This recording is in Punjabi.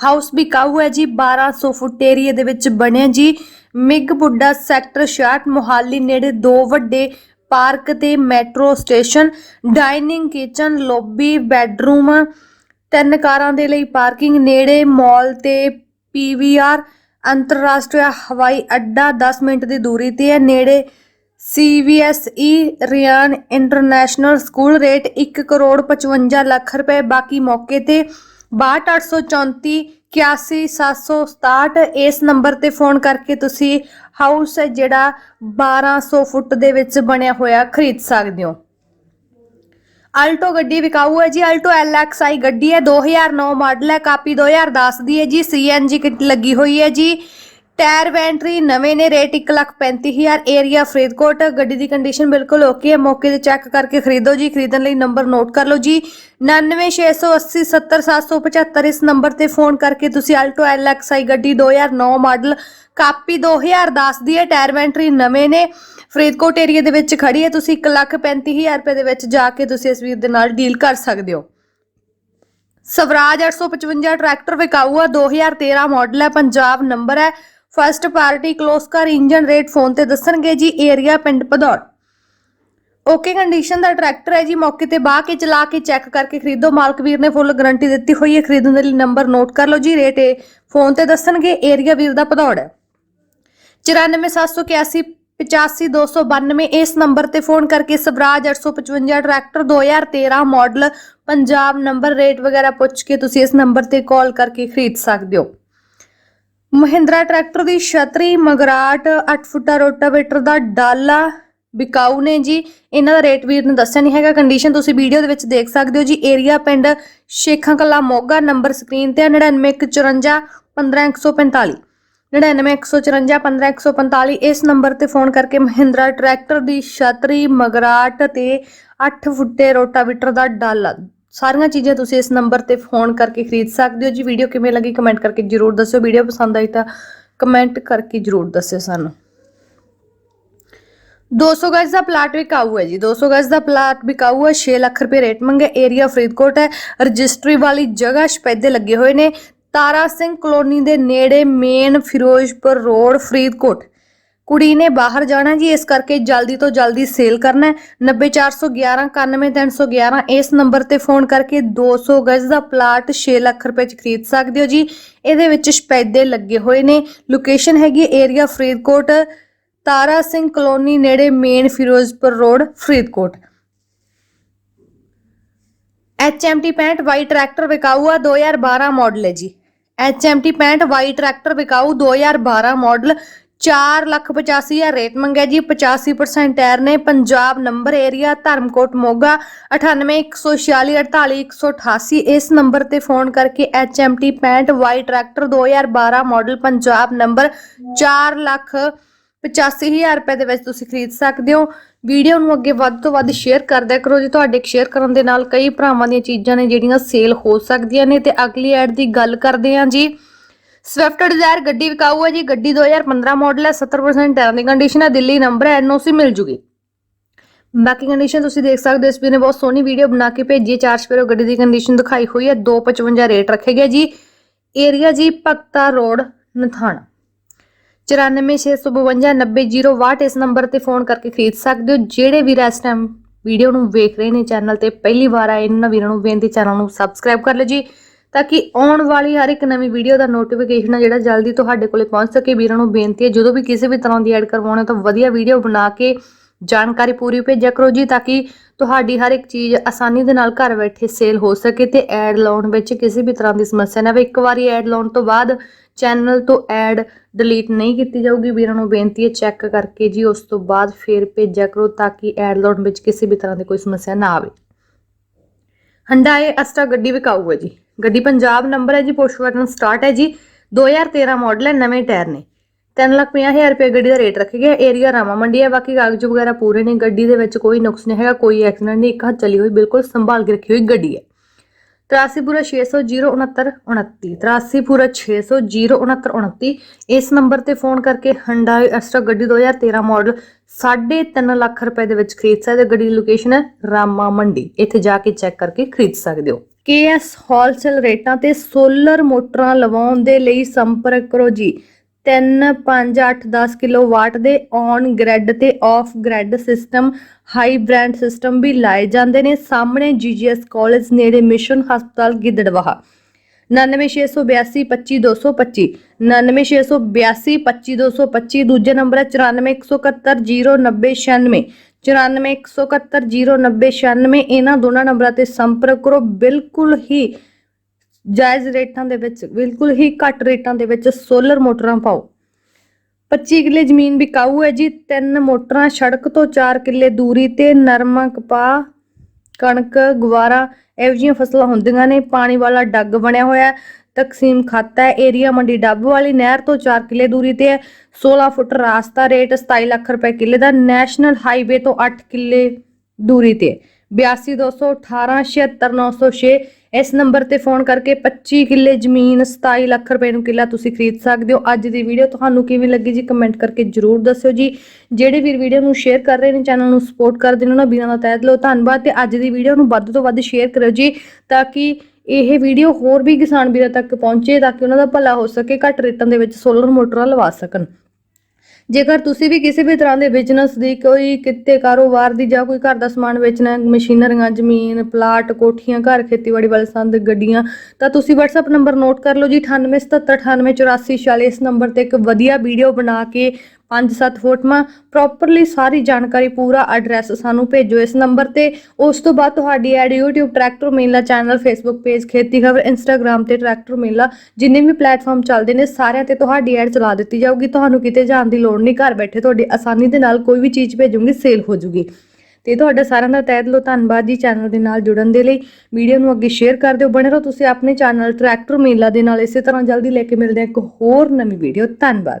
ਹਾਊਸ ਬਿਕਾਊ ਹੈ ਜੀ? 1200 ਫੁੱਟ ਏਰੀਆ ਦੇ ਵਿੱਚ ਬਣਿਆ ਜੀ। ਮਿਗ ਬੁੱਢਾ ਸੈਕਟਰ 66 ਮੁਹਾਲੀ ਨੇੜੇ ਦੋ ਵੱਡੇ ਪਾਰਕ ਤੇ metro station dining kitchen, lobby, bedroom, ਤਿੰਨ ਕਾਰਾਂ ਦੇ ਲਈ ਪਾਰਕਿੰਗ, ਨੇੜੇ ਮਾਲ ਤੇ ਪੀਵੀਆਰ ਅੰਤਰਰਾਸ਼ਟਰੀ ਹਵਾਈ ਅੱਡਾ 10 ਮਿੰਟ ਦੀ ਦੂਰੀ ਤੇ ਹੈ। ਨੇੜੇ CVSE Ryan international school, rate 1 crore 55 lakh ਰੁਪਏ, ਬਾਕੀ ਮੌਕੇ ਤੇ 62834 81767 ਇਸ ਨੰਬਰ ਤੇ ਫੋਨ ਕਰਕੇ ਤੁਸੀਂ ਹਾਊਸ ਹੈ ਜਿਹੜਾ 1200 ਫੁੱਟ ਦੇ ਵਿੱਚ ਬਣਿਆ ਹੋਇਆ ਖਰੀਦ ਸਕਦੇ ਹੋ। ਆਲਟੋ ਗੱਡੀ ਵਿਕਾਊ ਹੈ ਜੀ ਆਲਟੋ LXI ਗੱਡੀ ਹੈ 2009 ਮਾਡਲ ਹੈ, ਕਾਪੀ 2010 ਦੀ ਹੈ ਜੀ CNG ਕਿਟ ਲੱਗੀ ਹੋਈ ਹੈ ਜੀ। ਟਾਇਰ ਵੈਂਟਰੀ ਨਵੇਂ ਨੇ, ਰੇਟ 135000 ਏਰੀਆ ਫਰੀਦਕੋਟ। ਗੱਡੀ ਦੀ ਕੰਡੀਸ਼ਨ ਬਿਲਕੁਲ ਓਕੇ ਹੈ। ਮੌਕੇ ਤੇ ਚੈੱਕ ਕਰਕੇ ਖਰੀਦੋ ਜੀ। ਖਰੀਦਣ ਲਈ ਨੰਬਰ ਨੋਟ ਕਰ ਲਓ ਜੀ। 9968070775 ਇਸ ਨੰਬਰ ਤੇ ਫੋਨ ਕਰਕੇ ਤੁਸੀਂ ਆਲਟੋ LXI ਗੱਡੀ 2009 ਮਾਡਲ ਕਾਪੀ 2010 ਦੀ ਹੈ। ਟਾਇਰ ਵੈਂਟਰੀ ਨਵੇਂ ਨੇ, ਫਰੀਦਕੋਟ ਏਰੀਆ ਦੇ ਵਿੱਚ ਖੜੀ ਹੈ। ਤੁਸੀਂ 135000 ਰੁਪਏ ਦੇ ਵਿੱਚ ਜਾ ਕੇ ਤੁਸੀਂ ਇਸ ਵੀਰ ਦੇ ਨਾਲ ਡੀਲ ਕਰ ਸਕਦੇ ਹੋ। ਸਵਰਾਜ 855 ਟਰੈਕਟਰ ਵਿਕਾਊ ਆ। 2013 ਮਾਡਲ ਹੈ। ਪੰਜਾਬ ਨੰਬਰ ਹੈ। ਫਸਟ ਪਾਰਟੀ ਕਲੋਸ ਕਰ ਇੰਜਨ ਰੇਟ ਫੋਨ ਤੇ ਦੱਸਣਗੇ ਜੀ ਏਰੀਆ ਪਿੰਡ ਭਦੌੜ। ਓਕੇ ਕੰਡੀਸ਼ਨ ਦਾ ਟਰੈਕਟਰ ਹੈ ਜੀ, ਮੌਕੇ ਤੇ ਬਾਹ ਕੇ ਚਲਾ ਕੇ ਚੈੱਕ ਕਰਕੇ ਖਰੀਦੋ। ਮਾਲਕ ਵੀਰ ਨੇ ਫੁੱਲ ਗਾਰੰਟੀ ਦਿੱਤੀ ਹੋਈ ਹੈ, ਖਰੀਦਣ ਦੇ ਲਈ ਨੰਬਰ ਨੋਟ ਕਰ ਲਓ ਜੀ। ਰੇਟ ਇਹ ਫੋਨ ਤੇ ਦੱਸਣਗੇ, ਏਰੀਆ ਵੀਰ ਦਾ ਭਦੌੜ ਹੈ। 94781 85292 ਇਸ ਨੰਬਰ ਤੇ ਫੋਨ ਕਰਕੇ Swaraj 855 tractor 2013 model, Punjab number, rate ਵਗੈਰਾ ਪੁੱਛ ਕੇ ਤੁਸੀਂ ਇਸ ਨੰਬਰ ਤੇ ਕਾਲ ਕਰਕੇ ਖਰੀਦ ਸਕਦੇ ਹੋ। ਮਹਿੰਦਰਾ ਟਰੈਕਟਰ ਦੀ ਛਤਰੀ ਮਗਰਾਟ 8 ਫੁੱਟਾ ਰੋਟਾਵੇਟਰ ਦਾ ਡਾਲਾ ਬਿਕਾਊ ਨੇ ਜੀ। ਇਹਨਾਂ ਦਾ ਰੇਟ ਵੀਰ ਨੇ ਦੱਸਿਆ ਨਹੀਂ ਹੈਗਾ। ਕੰਡੀਸ਼ਨ ਤੁਸੀਂ ਵੀਡੀਓ ਦੇ ਵਿੱਚ ਦੇਖ ਸਕਦੇ ਹੋ ਜੀ। ਏਰੀਆ ਪਿੰਡ ਸ਼ੇਖਾਂ ਕਲਾ ਮੋਗਾ, ਨੰਬਰ ਸਕਰੀਨ ਤੇ 9954 15145 991451 15145 ਇਸ ਨੰਬਰ ਤੇ ਫੋਨ ਕਰਕੇ ਮਹਿੰਦਰਾ ਟਰੈਕਟਰ ਦੀ ਛਤਰੀ ਮਗਰਾਟ ਤੇ 8 ਫੁੱਟੇ ਰੋਟਾਵੀਟਰ ਦਾ ਡਾਲਾ ਸਾਰੀਆਂ ਚੀਜ਼ਾਂ ਤੁਸੀਂ ਇਸ ਨੰਬਰ ਤੇ ਫੋਨ ਕਰਕੇ ਖਰੀਦ ਸਕਦੇ ਹੋ ਜੀ। ਵੀਡੀਓ ਕਿਵੇਂ ਲੱਗੀ ਕਮੈਂਟ ਕਰਕੇ ਜਰੂਰ ਦੱਸਿਓ। ਵੀਡੀਓ ਪਸੰਦ ਆਈ ਤਾਂ ਕਮੈਂਟ ਕਰਕੇ ਜਰੂਰ ਦੱਸਿਓ ਸਾਨੂੰ। 200 ਗਜ਼ ਦਾ ਪਲਾਟ ਵਿਕਾਊ ਹੈ ਜੀ। 200 ਗਜ਼ ਦਾ ਪਲਾਟ ਵਿਕਾਊ ਹੈ। 6 ਲੱਖ ਰੁਪਏ ਰੇਟ ਮੰਗੇ। ਏਰੀਆ ਫਰੀਦਕੋਟ ਹੈ। ਰਜਿਸਟਰੀ ਵਾਲੀ ਜਗ੍ਹਾ ਸਪੈਦੇ ਲੱਗੇ ਹੋਏ ਨੇ। ਤਾਰਾ ਸਿੰਘ ਕਲੋਨੀ ਦੇ ਨੇੜੇ ਮੇਨ ਫਿਰੋਜ਼ਪੁਰ ਰੋਡ ਫਰੀਦਕੋਟ। ਕੁੜੀ ਨੇ ਬਾਹਰ ਜਾਣਾ ਜੀ, ਇਸ ਕਰਕੇ ਜਲਦੀ ਤੋਂ ਜਲਦੀ ਸੇਲ ਕਰਨਾ ਹੈ। 90411 91311 ਇਸ ਨੰਬਰ ਤੇ ਫੋਨ ਕਰਕੇ 200 ਗਜ਼ ਦਾ ਪਲਾਟ 6 ਲੱਖ ਰੁਪਏ ਚ ਖਰੀਦ ਸਕਦੇ ਹੋ ਜੀ। ਇਹਦੇ ਵਿੱਚ ਸਪੈਦੇ ਲੱਗੇ ਹੋਏ ਨੇ। ਲੋਕੇਸ਼ਨ ਹੈਗੀ ਏਰੀਆ ਫਰੀਦਕੋਟ, ਤਾਰਾ ਸਿੰਘ ਕਲੋਨੀ ਨੇੜੇ main Firozpur road Faridkot. HMT 65 Y tractor ਵਿਕਾਊ ਆ 2012 ਮਾਡਲ ਹੈ ਜੀ। HMT 65 ਵਾਈ ਟਰੈਕਟਰ ਵਿਕਾਊ 2012 ਮਾਡਲ 485000 ਰੇਟ ਮੰਗਿਆ ਜੀ 85% ਟਾਇਰ ਨੇ ਪੰਜਾਬ ਨੰਬਰ ਏਰੀਆ ਧਰਮਕੋਟ ਮੋਗਾ 9814648188 ਇਸ ਨੰਬਰ ਤੇ ਫੋਨ ਕਰਕੇ HMT 65 Y tractor 2012 model Punjab number 4 lakh 85000 ਰੁਪਏ ਦੇ ਵਿੱਚ ਤੁਸੀਂ ਖਰੀਦ ਸਕਦੇ ਹੋ। ਵੀਡੀਓ ਨੂੰ ਅੱਗੇ ਵੱਧ ਤੋਂ ਵੱਧ ਸ਼ੇਅਰ ਕਰਦਿਆ ਕਰੋ ਜੀ, ਤੁਹਾਡੇ ਸ਼ੇਅਰ ਕਰਨ ਦੇ ਨਾਲ ਕਈ ਭਰਾਵਾਂ ਦੀਆਂ ਚੀਜ਼ਾਂ ਨੇ ਜਿਹੜੀਆਂ ਸੇਲ ਹੋ ਸਕਦੀਆਂ ਨੇ ਤੇ ਅਗਲੀ ਐਡ ਦੀ ਗੱਲ ਕਰਦੇ ਹਾਂ ਜੀ। ਸਵਿਫਟ ਡਿਜ਼ਾਇਰ ਗੱਡੀ ਵਿਕਾਊ ਹੈ ਜੀ, ਗੱਡੀ 2015 ਮਾਡਲ ਹੈ 70% ਟਾਇਰਾਂ ਦੀ ਕੰਡੀਸ਼ਨ ਹੈ ਦਿੱਲੀ ਨੰਬਰ ਹੈ ਐਨਓਸੀ ਮਿਲ ਜੂਗੀ। ਬਾਕੀ ਕੰਡੀਸ਼ਨ ਤੁਸੀਂ ਦੇਖ ਸਕਦੇ ਹੋ, ਇਸ ਵੀਰ ਨੇ ਬਹੁਤ ਸੋਹਣੀ ਵੀਡੀਓ ਬਣਾ ਕੇ ਭੇਜੀ ਚਾਰ ਸਪੇਰੋ ਗੱਡੀ ਦੀ ਕੰਡੀਸ਼ਨ ਦਿਖਾਈ ਹੋਈ ਹੈ 255 ਰੇਟ ਰੱਖੇ ਗਿਆ ਜੀ। ਏਰੀਆ ਜੀ ਭਗਤਾ ਰੋਡ ਨਥਾਣਾ 94652900 ਇਸ ਨੰਬਰ ਤੇ ਫੋਨ ਕਰਕੇ ਖਰੀਦ ਸਕਦੇ ਹੋ, ਜਿਹੜੇ ਵੀਰ ਇਸ ਟਾਈਮ ਵੀਡੀਓ ਨੂੰ ਵੇਖ ਰਹੇ ਨੇ ਚੈਨਲ ਤੇ, ਪਹਿਲੀ ਵਾਰ ਆਏ ਇਹਨਾਂ ਵੀਰਾਂ ਨੂੰ ਬੇਨਤੀ ਚੈਨਲ ਨੂੰ ਸਬਸਕ੍ਰਾਈਬ ਕਰ ਲਓ ਜੀ। ਤਾਂ ਕਿ ਆਉਣ ਵਾਲੀ ਹਰ ਇੱਕ ਨਵੀਂ ਵੀਡੀਓ ਦਾ ਨੋਟੀਫਿਕੇਸ਼ਨ ਆ ਜਿਹੜਾ ਜਲਦੀ ਤੁਹਾਡੇ ਕੋਲੇ ਪਹੁੰਚ ਸਕੇ। ਵੀਰਾਂ ਨੂੰ ਬੇਨਤੀ ਹੈ, ਜਦੋਂ ਵੀ ਕਿਸੇ ਵੀ ਤਰ੍ਹਾਂ ਦੀ ਐਡ ਕਰਵਾਉਣਾ ਤਾਂ ਵਧੀਆ ਵੀਡੀਓ ਬਣਾ ਕੇ ਜਾਣਕਾਰੀ ਪੂਰੀ ਭੇਜਿਆ ਕਰੋ ਜੀ, ਤਾਂ ਕਿ ਤੁਹਾਡੀ ਹਰ ਇੱਕ ਚੀਜ਼ ਆਸਾਨੀ ਦੇ ਨਾਲ ਘਰ ਬੈਠੇ ਸੇਲ ਹੋ ਸਕੇ ਤੇ ਐਡ ਲਾਉਣ ਵਿੱਚ ਕਿਸੇ ਵੀ ਤਰ੍ਹਾਂ ਦੀ ਸਮੱਸਿਆ ਨਾ ਆਵੇ। ਇੱਕ ਵਾਰੀ ਐਡ ਲਾਉਣ ਤੋਂ ਬਾਅਦ ਚੈਨਲ ਤੋਂ ਐਡ ਡਿਲੀਟ ਨਹੀਂ ਕੀਤੀ ਜਾਊਗੀ। ਵੀਰਾਂ ਨੂੰ ਬੇਨਤੀ ਹੈ ਚੈੱਕ ਕਰਕੇ ਜੀ, ਉਸ ਤੋਂ ਬਾਅਦ ਫੇਰ ਭੇਜਿਆ ਕਰੋ ਤਾਂ ਕਿ ਐਡ ਲਾਉਣ ਵਿੱਚ ਕਿਸੇ ਵੀ ਤਰ੍ਹਾਂ ਦੀ ਕੋਈ ਸਮੱਸਿਆ ਨਾ ਆਵੇ। ਹੰਡਾਏ ਅਸਟਾ ਗੱਡੀ ਵਿਕਾਊ ਹੈ ਜੀ। ਗੱਡੀ ਪੰਜਾਬ ਨੰਬਰ ਹੈ ਜੀ ਪੁਸ਼ ਬਟਨ ਸਟਾਰਟ ਹੈ ਜੀ। 2013 ਮਾਡਲ ਹੈ, ਨਵੇਂ ਟਾਇਰ ਨੇ। ਤਿੰਨ ਲੱਖ ਪੰਜਾਹ ਹਜ਼ਾਰ ਰੁਪਏ ਗੱਡੀ ਦਾ ਰੇਟ ਰੱਖਿਆ ਗਿਆ ਏਰੀਆ ਰਾਮਾ ਮੰਡੀ ਹੈ। ਬਾਕੀ ਕਾਗਜ਼ ਵਗੈਰਾ ਪੂਰੇ ਨੇ, ਗੱਡੀ ਦੇ ਵਿੱਚ ਕੋਈ ਨੁਕਸ ਨਹੀਂ ਹੈਗਾ, ਕੋਈ ਐਕਸੀਡੈਂਟ ਨਹੀਂ, ਇੱਕ ਹੱਥ ਚਲੀ ਹੋਈ, ਬਿਲਕੁਲ ਸੰਭਾਲ ਕੇ ਰੱਖੀ ਹੋਈ ਗੱਡੀ ਹੈ। 83 ਪੂਰਾ 600 069 29 83 ਪੂਰਾ 600 069 29 ਇਸ ਨੰਬਰ ਤੇ ਫੋਨ ਕਰਕੇ Hyundai Astra ਗੱਡੀ 2013 ਮਾਡਲ 3.5 ਲੱਖ ਰੁਪਏ ਦੇ ਵਿੱਚ ਖਰੀਦ ਸਕਦੇ ਗੱਡੀ ਦੀ ਲੋਕੇਸ਼ਨ ਹੈ ਰਾਮਾ ਮੰਡੀ ਇੱਥੇ ਜਾ ਕੇ ਚੈੱਕ ਕਰਕੇ ਖਰੀਦ ਸਕਦੇ ਹੋ। KS ਹੋਲਸੇਲ ਰੇਟਾਂ ਤੇ ਸੋਲਰ ਮੋਟਰਾਂ ਲਵਾਉਣ ਦੇ ਲਈ ਸੰਪਰਕ ਕਰੋ ਜੀ। 3 5 8 10 ਕਿਲੋਵਾਟ ਦੇ ਔਨ ਗ੍ਰਿਡ ਤੇ off grid system, high brand system ਵੀ ਲਾਏ ਜਾਂਦੇ ਨੇ। ਸਾਹਮਣੇ ਜੀਜੀਐਸ ਕਾਲਜ ਨੇੜੇ ਮਿਸ਼ਨ ਹਸਪਤਾਲ ਗਿੱਦੜਵਾਹ। 9962825225 9962825225 ਦੂਜੇ ਨੰਬਰ ਹੈ 9417709096 9417709096 ਇਹਨਾਂ ਦੋਨਾਂ ਨੰਬਰਾਂ ਤੇ ਸੰਪਰਕ ਕਰੋ। ਬਿਲਕੁਲ ਹੀ ਜਾਇਜ਼ ਰੇਟਾਂ ਦੇ ਵਿੱਚ, ਬਿਲਕੁਲ ਹੀ ਘੱਟ ਰੇਟਾਂ ਦੇ ਵਿੱਚ ਸੋਲਰ ਮੋਟਰਾਂ ਪਾਓ। 25 ਕਿੱਲੇ ਜ਼ਮੀਨ ਵਿਕਾਊ ਹੈ ਜੀ। ਤਿੰਨ ਮੋਟਰਾਂ ਸੜਕ ਤੋਂ 4 ਕਿੱਲੇ ਦੂਰੀ ਤੇ, ਨਰਮਾ, ਕਪਾਹ, ਕਣਕ ਗਵਾਰਾ ਇਹੋ ਜਿਹੀਆਂ ਫਸਲਾਂ ਹੁੰਦੀਆਂ ਨੇ। ਪਾਣੀ ਵਾਲਾ ਡੱਗ ਬਣਿਆ ਹੋਇਆ ਤਕਸੀਮ ਖਾਤਾ ਹੈ। ਏਰੀਆ ਮੰਡੀ ਡੱਬ ਵਾਲੀ ਨਹਿਰ ਤੋਂ 4 ਕਿੱਲੇ ਦੂਰੀ ਤੇ ਹੈ। 16 ਫੁੱਟ ਰਾਸਤਾ ਰੇਟ 27 ਲੱਖ ਰੁਪਏ ਕਿੱਲੇ ਦਾ। ਨੈਸ਼ਨਲ ਹਾਈਵੇ ਤੋਂ 8 ਕਿੱਲੇ ਦੂਰੀ ਤੇ 8221876906 ਇਸ ਨੰਬਰ ਤੇ ਫੋਨ ਕਰਕੇ 25 ਕਿੱਲੇ ਜ਼ਮੀਨ 27 ਲੱਖ ਰੁਪਏ ਨੂੰ ਕਿੱਲਾ ਤੁਸੀਂ ਖਰੀਦ ਸਕਦੇ ਹੋ। ਅੱਜ ਦੀ ਵੀਡੀਓ ਤੁਹਾਨੂੰ ਕਿਵੇਂ ਲੱਗੀ ਜੀ ਕਮੈਂਟ ਕਰਕੇ ਜਰੂਰ ਦੱਸਿਓ ਜੀ। ਜਿਹੜੇ ਵੀਰ ਵੀਡੀਓ ਨੂੰ ਸ਼ੇਅਰ ਕਰ ਰਹੇ ਨੇ, ਚੈਨਲ ਨੂੰ ਸਪੋਰਟ ਕਰਦੇ ਨੇ ਉਹਨਾਂ ਵੀਰਾਂ ਦਾ ਤਹਿ ਦਿਲੋਂ ਧੰਨਵਾਦ ਤੇ ਅੱਜ ਦੀ ਵੀਡੀਓ ਨੂੰ ਵੱਧ ਤੋਂ ਵੱਧ ਸ਼ੇਅਰ ਕਰਿਓ ਜੀ, ਤਾਂ ਕਿ ਇਹ ਵੀਡੀਓ ਹੋਰ ਵੀ ਕਿਸਾਨ ਵੀਰਾਂ ਤੱਕ ਪਹੁੰਚੇ ਤਾਂ ਕਿ ਉਹਨਾਂ ਦਾ ਭਲਾ ਹੋ ਸਕੇ ਘੱਟ ਰੇਟਾਂ ਦੇ ਵਿੱਚ ਸੋਲਰ ਮੋਟਰਾਂ ਲਵਾ ਸਕਣ। ਜੇਕਰ ਤੁਸੀਂ ਵੀ ਕਿਸੇ ਵੀ ਤਰ੍ਹਾਂ ਦੇ ਬਿਜ਼ਨਸ ਦੀ ਕੋਈ ਕਿੱਤੇ ਕਾਰੋਬਾਰ ਦੀ ਜਾਂ ਕੋਈ ਘਰ ਦਾ ਸਮਾਨ ਵੇਚਣਾ ਹੈ, ਮਸ਼ੀਨਰੀਆਂ ਜ਼ਮੀਨ ਪਲਾਟ ਕੋਠੀਆਂ ਘਰ ਖੇਤੀਬਾੜੀ ਵਾਲੇ ਸੰਦ ਗੱਡੀਆਂ ਤਾਂ ਤੁਸੀਂ WhatsApp ਨੰਬਰ ਨੋਟ ਕਰ ਲਓ ਜੀ 9877988446 ਇਸ ਨੰਬਰ ਤੇ ਇੱਕ ਵਧੀਆ ਵੀਡੀਓ ਬਣਾ ਕੇ 5-7 ਫੋਟੋਆਂ। ਪ੍ਰੋਪਰਲੀ ਸਾਰੀ ਜਾਣਕਾਰੀ, ਪੂਰਾ ਐਡਰੈਸ ਸਾਨੂੰ ਭੇਜੋ ਇਸ ਨੰਬਰ ਤੇ। ਉਸ ਤੋਂ ਬਾਅਦ ਤੁਹਾਡੀ add YouTube tractor Mela channel Facebook page Kheti Khabar Instagram ਤੇ ਟਰੈਕਟਰ ਮੇਲਾ, ਜਿੰਨੇ ਵੀ ਪਲੇਟਫਾਰਮ ਚੱਲਦੇ ਨੇ, ਸਾਰਿਆਂ ਤੇ ਤੁਹਾਡੀ ਐਡ ਚਲਾ ਦਿੱਤੀ ਜਾਊਗੀ। ਤੁਹਾਨੂੰ ਕਿਤੇ ਜਾਣ ਦੀ ਲੋੜ ਨਹੀਂ, ਘਰ ਬੈਠੇ ਤੁਹਾਡੀ ਆਸਾਨੀ ਦੇ ਨਾਲ ਕੋਈ ਵੀ ਚੀਜ਼ ਭੇਜੂਗੀ ਸੇਲ ਹੋ ਜੂਗੀ। ਤੇ ਤੁਹਾਡਾ ਸਾਰਿਆਂ ਦਾ ਤਹਿ ਦਿਲੋਂ ਧੰਨਵਾਦ ਜੀ ਚੈਨਲ ਦੇ ਨਾਲ ਜੁੜਨ ਦੇ ਲਈ। ਵੀਡੀਓ ਨੂੰ ਅੱਗੇ ਸ਼ੇਅਰ ਕਰ ਦਿਓ। ਬਣੇ ਰਹੋ ਤੁਸੀਂ ਆਪਣੇ ਚੈਨਲ ਟਰੈਕਟਰ ਮੇਲਾ ਦੇ ਨਾਲ। ਇਸੇ ਤਰ੍ਹਾਂ ਜਲਦੀ ਲੈ ਕੇ ਮਿਲਦੇ ਹਾਂ ਇੱਕ ਹੋਰ ਨਵੀਂ ਵੀਡੀਓ ਧੰਨਵਾਦ।